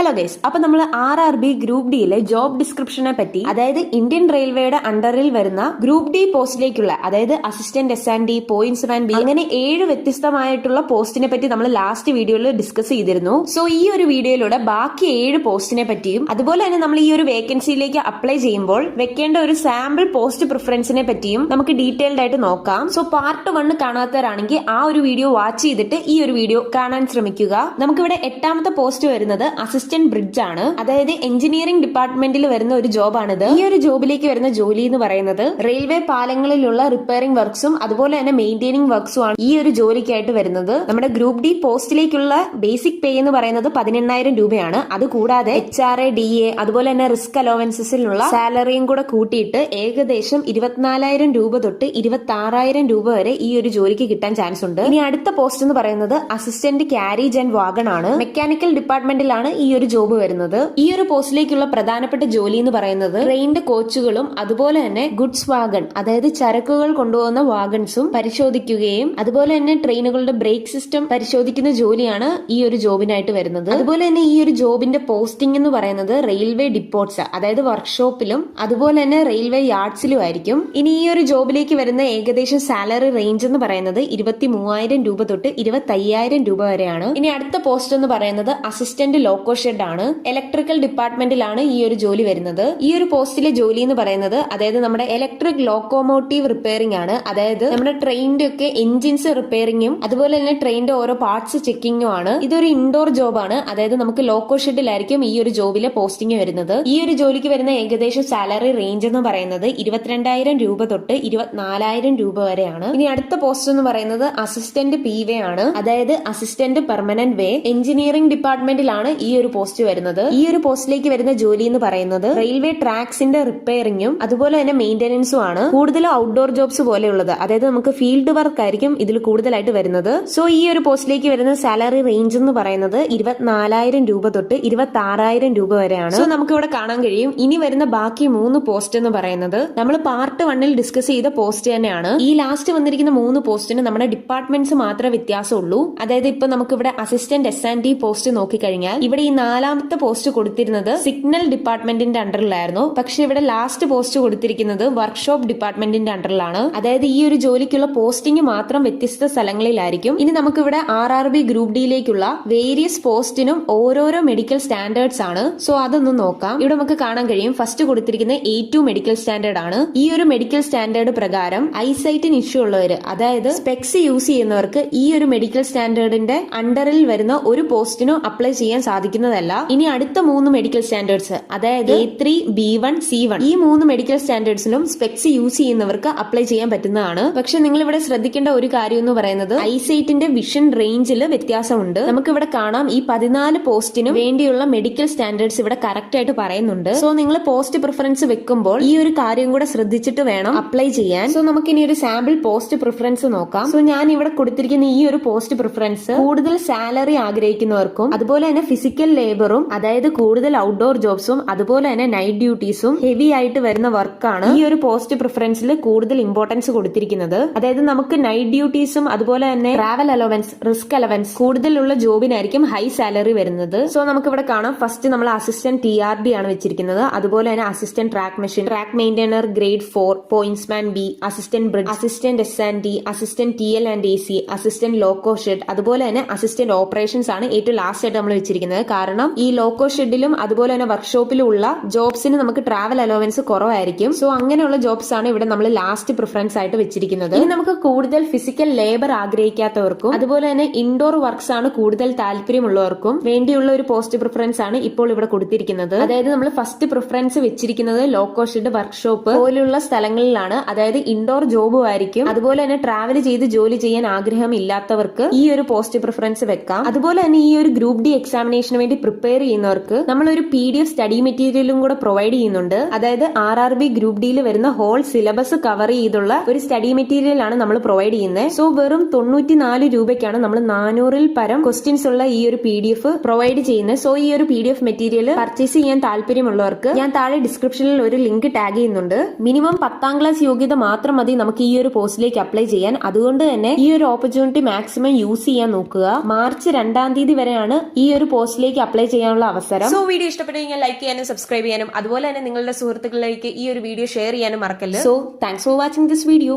Hello guys അപ്പൊ നമ്മൾ R R B group ഡിയിലെ ജോബ് ഡിസ്ക്രിപ്ഷനെ പറ്റി അതായത് ഇന്ത്യൻ റെയിൽവേയുടെ അണ്ടറിൽ വരുന്ന ഗ്രൂപ്പ് ഡി പോസ്റ്റിലേക്കുള്ള അതായത് assistant S and D pointsman B അങ്ങനെ ഏഴ് വ്യത്യസ്തമായിട്ടുള്ള പോസ്റ്റിനെ പറ്റി നമ്മൾ ലാസ്റ്റ് വീഡിയോയിൽ ഡിസ്കസ് ചെയ്തിരുന്നു. സോ ഈ ഒരു വീഡിയോയിലൂടെ ബാക്കി ഏഴ് പോസ്റ്റിനെ പറ്റിയും അതുപോലെ തന്നെ നമ്മൾ ഈ ഒരു വേക്കൻസിയിലേക്ക് അപ്ലൈ ചെയ്യുമ്പോൾ വെക്കേണ്ട ഒരു സാമ്പിൾ പോസ്റ്റ് പ്രിഫറൻസിനെ പറ്റിയും നമുക്ക് ഡീറ്റെയിൽഡ് ആയിട്ട് നോക്കാം. സോ പാർട്ട് വൺ കാണാത്തവരാണെങ്കിൽ ആ ഒരു വീഡിയോ വാച്ച് ചെയ്തിട്ട് ഈ ഒരു വീഡിയോ കാണാൻ ശ്രമിക്കുക. നമുക്കിവിടെ എട്ടാമത്തെ പോസ്റ്റ് വരുന്നത് അസിസ്റ്റന്റ് ബ്രിഡ്ജ് ആണ്. അതായത് എഞ്ചിനീയറിംഗ് ഡിപ്പാർട്ട്മെന്റിൽ വരുന്ന ഒരു ജോബാണിത് ഈ ഒരു ജോബിലേക്ക് വരുന്ന ജോലി എന്ന് പറയുന്നത് റെയിൽവേ പാലങ്ങളിലുള്ള റിപ്പയറിംഗ് വർക്ക്സും അതുപോലെ തന്നെ മെയിന്റെയിനിങ് വർക്ക്സും ആണ് ഈ ഒരു ജോലിക്കായിട്ട് വരുന്നത്. നമ്മുടെ ഗ്രൂപ്പ് ഡി പോസ്റ്റിലേക്കുള്ള ബേസിക് പേ എന്ന് പറയുന്നത് പതിനെണ്ണായിരം രൂപയാണ്. അത് കൂടാതെ H R A D A അതുപോലെ തന്നെ റിസ്ക് അലോവൻസസിലുള്ള സാലറിയും കൂടെ കൂട്ടിയിട്ട് ഏകദേശം ഇരുപത്തിനാലായിരം രൂപ തൊട്ട് ഇരുപത്തി ആറായിരം രൂപ വരെ ഈ ഒരു ജോലിക്ക് കിട്ടാൻ ചാൻസ് ഉണ്ട്. ഇനി അടുത്ത പോസ്റ്റ് എന്ന് പറയുന്നത് അസിസ്റ്റന്റ് ക്യാരേജ് ആൻഡ് വാഗൺ ആണ്. മെക്കാനിക്കൽ ഡിപ്പാർട്ട്മെന്റിലാണ് ഈ ജോബ് വരുന്നത്. ഈ ഒരു പോസ്റ്റിലേക്കുള്ള പ്രധാനപ്പെട്ട ജോലി എന്ന് പറയുന്നത് ട്രെയിൻഡ് കോച്ചുകളും അതുപോലെ തന്നെ ഗുഡ്സ് വാഗൺ അതായത് ചരക്കുകൾ കൊണ്ടുപോകുന്ന വാഗൺസും പരിശോധിക്കുകയും അതുപോലെ തന്നെ ട്രെയിനുകളുടെ ബ്രേക്ക് സിസ്റ്റം പരിശോധിക്കുന്ന ജോലിയാണ് ഈ ഒരു ജോബിനായിട്ട് വരുന്നത്. അതുപോലെ തന്നെ ഈ ഒരു ജോബിന്റെ പോസ്റ്റിംഗ് എന്ന് പറയുന്നത് റെയിൽവേ ഡിപ്പോട്ട്സ് അതായത് വർക്ക്ഷോപ്പിലും അതുപോലെ തന്നെ റെയിൽവേ യാർഡ്സിലും ആയിരിക്കും. ഇനി ഈ ഒരു ജോബിലേക്ക് വരുന്ന ഏകദേശം സാലറി റേഞ്ച് എന്ന് പറയുന്നത് ഇരുപത്തി മൂവായിരം രൂപ തൊട്ട് ഇരുപത്തി രൂപ വരെയാണ്. ഇനി അടുത്ത പോസ്റ്റ് എന്ന് പറയുന്നത് അസിസ്റ്റന്റ് ലോക്കോ ഷെഡ് ആണ് ഇലക്ട്രിക്കൽ ഡിപ്പാർട്ട്മെന്റിലാണ് ഈ ഒരു ജോലി വരുന്നത്. ഈ ഒരു പോസ്റ്റിലെ ജോലി എന്ന് പറയുന്നത് അതായത് നമ്മുടെ ഇലക്ട്രിക് ലോക്കോമോട്ടീവ് റിപ്പയറിംഗ് ആണ്. അതായത് നമ്മുടെ ട്രെയിനിന്റെ ഒക്കെ എഞ്ചിൻസ് റിപ്പയറിംഗും അതുപോലെ തന്നെ ട്രെയിനിന്റെ ഓരോ പാർട്സ് ചെക്കിങ്ങും ആണ്. ഇതൊരു ഇൻഡോർ ജോബാണ് അതായത് നമുക്ക് ലോക്കോ ഷെഡിലായിരിക്കും ഈ ഒരു ജോബിലെ പോസ്റ്റിംഗ് വരുന്നത്. ഈ ഒരു ജോലിക്ക് വരുന്ന ഏകദേശം സാലറി റേഞ്ച് എന്ന് പറയുന്നത് ഇരുപത്തിരണ്ടായിരം രൂപ തൊട്ട് ഇരുപത്തിനാലായിരം രൂപ വരെയാണ്. ഇനി അടുത്ത പോസ്റ്റ് എന്ന് പറയുന്നത് അസിസ്റ്റന്റ് പി വേ ആണ്. അതായത് അസിസ്റ്റന്റ് പെർമനന്റ് വേ എഞ്ചിനീയറിംഗ് ഡിപ്പാർട്ട്മെന്റിലാണ് ഈ ഒരു പോസ്റ്റ് വരുന്നത്. ഈ ഒരു പോസ്റ്റിലേക്ക് വരുന്ന ജോലി എന്ന് പറയുന്നത് റെയിൽവേ ട്രാക്സിന്റെ റിപ്പയറിംഗും അതുപോലെ തന്നെ മെയിന്റനൻസും ആണ്. കൂടുതലും ഔട്ട്ഡോർ ജോബ്സ് പോലെയുള്ളത്. അതായത് നമുക്ക് ഫീൽഡ് വർക്ക് ആയിരിക്കും ഇതിൽ കൂടുതലായിട്ട് വരുന്നത്. സോ ഈ ഒരു പോസ്റ്റിലേക്ക് വരുന്ന സാലറി റേഞ്ച് എന്ന് പറയുന്നത് ഇരുപത്തിനാലായിരം രൂപ തൊട്ട് ഇരുപത്തി ആറായിരം രൂപ വരെയാണ്. സോ നമുക്ക് ഇവിടെ കാണാൻ കഴിയും. ഇനി വരുന്ന ബാക്കി മൂന്ന് പോസ്റ്റ് എന്ന് പറയുന്നത് നമ്മൾ പാർട്ട് വണ്ണിൽ ഡിസ്കസ് ചെയ്ത പോസ്റ്റ് തന്നെയാണ്. ഈ ലാസ്റ്റ് വന്നിരിക്കുന്ന മൂന്ന് പോസ്റ്റിന് നമ്മുടെ ഡിപ്പാർട്ട്മെന്റ്സ് മാത്രമേ വ്യത്യാസമുള്ളൂ. അതായത് ഇപ്പൊ നമുക്ക് ഇവിടെ assistant S and D post നോക്കിക്കഴിഞ്ഞാൽ ഇവിടെ ഈ നാലാമത്തെ പോസ്റ്റ് കൊടുത്തിരുന്നത് സിഗ്നൽ ഡിപ്പാർട്ട്മെന്റിന്റെ അണ്ടറിലായിരുന്നു പക്ഷെ ഇവിടെ ലാസ്റ്റ് പോസ്റ്റ് കൊടുത്തിരിക്കുന്നത് വർക്ക്ഷോപ്പ് ഡിപ്പാർട്ട്മെന്റിന്റെ അണ്ടറിലാണ് അതായത് ഈ ഒരു ജോലിക്കുള്ള പോസ്റ്റിംഗ് മാത്രം വ്യത്യസ്ത സ്ഥലങ്ങളിലായിരിക്കും. ഇനി നമുക്കിവിടെ ആർ ആർ ബി ഗ്രൂപ്പ് ഡിയിലേക്കുള്ള വേരിയസ് പോസ്റ്റിനും ഓരോരോ മെഡിക്കൽ സ്റ്റാൻഡേർഡ്സ് ആണ്. സോ അതൊന്ന് നോക്കാം. ഇവിടെ നമുക്ക് കാണാൻ കഴിയും. ഫസ്റ്റ് കൊടുത്തിരിക്കുന്ന എ ടു മെഡിക്കൽ സ്റ്റാൻഡേർഡ് ആണ്. ഈ ഒരു മെഡിക്കൽ സ്റ്റാൻഡേർഡ് പ്രകാരം ഐസൈറ്റിന് ഇഷ്യൂ ഉള്ളവർ അതായത് സ്പെക്സ് യൂസ് ചെയ്യുന്നവർക്ക് ഈ ഒരു മെഡിക്കൽ സ്റ്റാൻഡേർഡിന്റെ അണ്ടറിൽ വരുന്ന ഒരു പോസ്റ്റിനും അപ്ലൈ ചെയ്യാൻ സാധിക്കുന്നതല്ല ഇനി അടുത്ത മൂന്ന് മെഡിക്കൽ സ്റ്റാൻഡേർഡ്സ് അതായത് A three B one C one ഈ മൂന്ന് മെഡിക്കൽ സ്റ്റാൻഡേർഡ്സിനും സ്പെക്സ് യൂസ് ചെയ്യുന്നവർക്ക് അപ്ലൈ ചെയ്യാൻ പറ്റുന്നതാണ്. പക്ഷെ നിങ്ങൾ ഇവിടെ ശ്രദ്ധിക്കേണ്ട ഒരു കാര്യം എന്ന് പറയുന്നത് ഐസൈറ്റിന്റെ വിഷൻ റേഞ്ചിൽ വ്യത്യാസമുണ്ട്. നമുക്ക് ഇവിടെ കാണാം ഈ പതിനാല് പോസ്റ്റിനും വേണ്ടിയുള്ള മെഡിക്കൽ സ്റ്റാൻഡേർഡ്സ് ഇവിടെ കറക്റ്റ് ആയിട്ട് പറയുന്നുണ്ട്. സോ നിങ്ങൾ പോസ്റ്റ് പ്രിഫറൻസ് വെക്കുമ്പോൾ ഈ ഒരു കാര്യം കൂടെ ശ്രദ്ധിച്ചിട്ട് വേണം അപ്ലൈ ചെയ്യാൻ. സോ നമുക്ക് ഇനി ഒരു സാമ്പിൾ പോസ്റ്റ് പ്രിഫറൻസ് നോക്കാം. സോ ഞാൻ ഇവിടെ കൊടുത്തിരിക്കുന്ന ഈ ഒരു പോസ്റ്റ് പ്രിഫറൻസ് കൂടുതൽ സാലറി ആഗ്രഹിക്കുന്നവർക്കും അതുപോലെ തന്നെ ഫിസിക്കൽ ലേബറും അതായത് കൂടുതൽ ഔട്ട്ഡോർ ജോബ്സും അതുപോലെ തന്നെ നൈറ്റ് ഡ്യൂട്ടീസും ഹെവി ആയിട്ട് വരുന്ന വർക്കാണ് ഈ ഒരു പോസ്റ്റ് പ്രിഫറൻസിൽ കൂടുതൽ ഇമ്പോർട്ടൻസ് കൊടുത്തിരിക്കുന്നത്. അതായത് നമുക്ക് നൈറ്റ് ഡ്യൂട്ടീസും അതുപോലെ തന്നെ ട്രാവൽ അലവൻസ് റിസ്ക് അലവൻസ് കൂടുതലുള്ള ജോബിനായിരിക്കും ഹൈ സാലറി വരുന്നത്. സോ നമുക്ക് ഇവിടെ കാണാം. ഫസ്റ്റ് നമ്മൾ അസിസ്റ്റന്റ് ടി ആർ ഡി ആണ് വെച്ചിരിക്കുന്നത്. അതുപോലെ തന്നെ assistant track machine track maintainer grade four pointsman B assistant bridge assistant S and D assistant T L and A C assistant loco shed അതുപോലെ തന്നെ അസിസ്റ്റന്റ് ഓപ്പറേഷൻസ് ആണ് ഏറ്റവും last ആയിട്ട് നമ്മൾ വെച്ചിരിക്കുന്നത്. കാരണം ഈ ലോക്കോ ഷെഡിലും അതുപോലെ തന്നെ വർക്ക്ഷോപ്പിലും ഉള്ള ജോബ്സിന് നമുക്ക് ട്രാവൽ അലോവൻസ് കുറവായിരിക്കും. സോ അങ്ങനെയുള്ള ജോബ്സ് ആണ് ഇവിടെ നമ്മൾ ലാസ്റ്റ് പ്രിഫറൻസ് ആയിട്ട് വെച്ചിരിക്കുന്നത്. ഇനി നമുക്ക് കൂടുതൽ ഫിസിക്കൽ ലേബർ ആഗ്രഹിക്കാത്തവർക്കും അതുപോലെ തന്നെ ഇൻഡോർ വർക്ക്സ് ആണ് കൂടുതൽ താല്പര്യമുള്ളവർക്കും വേണ്ടിയുള്ള ഒരു പോസ്റ്റ് പ്രിഫറൻസ് ആണ് ഇപ്പോൾ ഇവിടെ കൊടുത്തിരിക്കുന്നത്. അതായത് നമ്മൾ ഫസ്റ്റ് പ്രിഫറൻസ് വെച്ചിരിക്കുന്നത് ലോക്കോ ഷെഡ് വർക്ക്ഷോപ്പ് പോലുള്ള സ്ഥലങ്ങളിലാണ്. അതായത് ഇൻഡോർ ജോബും ആയിരിക്കും. അതുപോലെ തന്നെ ട്രാവൽ ചെയ്ത് ജോലി ചെയ്യാൻ ആഗ്രഹം ഇല്ലാത്തവർക്ക് ഈ ഒരു പോസ്റ്റ് പ്രിഫറൻസ് വെക്കാം. അതുപോലെ തന്നെ ഈ ഒരു ഗ്രൂപ്പ് ഡി എക്സാമിനേഷന് വേണ്ടി പ്രിപ്പയർ ചെയ്യുന്നവർക്ക് നമ്മൾ ഒരു പി ഡി എഫ് സ്റ്റഡി മെറ്റീരിയലും കൂടെ പ്രൊവൈഡ് ചെയ്യുന്നുണ്ട്. അതായത് ആർ ആർ ബി ഗ്രൂപ്പ് ഡിയിൽ വരുന്ന ഹോൾ സിലബസ് കവർ ചെയ്തുള്ള ഒരു സ്റ്റഡി മെറ്റീരിയൽ ആണ് നമ്മൾ പ്രൊവൈഡ് ചെയ്യുന്നത് സോ വെറും തൊണ്ണൂറ്റിനാല് രൂപയ്ക്കാണ് നമ്മൾ നാനൂറിൽ പരം ക്വസ്റ്റ്യൻസ് ഉള്ള ഈ ഒരു പി ഡി എഫ് പ്രൊവൈഡ് ചെയ്യുന്നത് സോ ഈ ഒരു P D F material purchase ചെയ്യാൻ താല്പര്യമുള്ളവർക്ക് ഞാൻ താഴെ ഡിസ്ക്രിപ്ഷനിൽ ഒരു ലിങ്ക് ടാഗ് ചെയ്യുന്നുണ്ട്. മിനിമം പത്താം ക്ലാസ് യോഗ്യത മാത്രം മതി നമുക്ക് ഈ ഒരു പോസ്റ്റിലേക്ക് അപ്ലൈ ചെയ്യാൻ. അതുകൊണ്ട് തന്നെ ഈ ഒരു ഓപ്പർച്യൂണിറ്റി മാക്സിമം യൂസ് ചെയ്യാൻ നോക്കുക. മാർച്ച് രണ്ടാം തീയതി വരെയാണ് ഈ ഒരു പോസ്റ്റിലേക്ക് അപ്ലൈ ചെയ്യാനുള്ള അവസരം. സോ വീഡിയോ ഇഷ്ടപ്പെട്ടെങ്കിൽ കഴിഞ്ഞാൽ ലൈക്ക് ചെയ്യാനും സബ്സ്ക്രൈബ് ചെയ്യാനും അതുപോലെ തന്നെ നിങ്ങളുടെ സുഹൃത്തുക്കളിലേക്ക് ഈ ഒരു വീഡിയോ ഷെയർ ചെയ്യാനും മറക്കല്ലേ so thanks for watching this video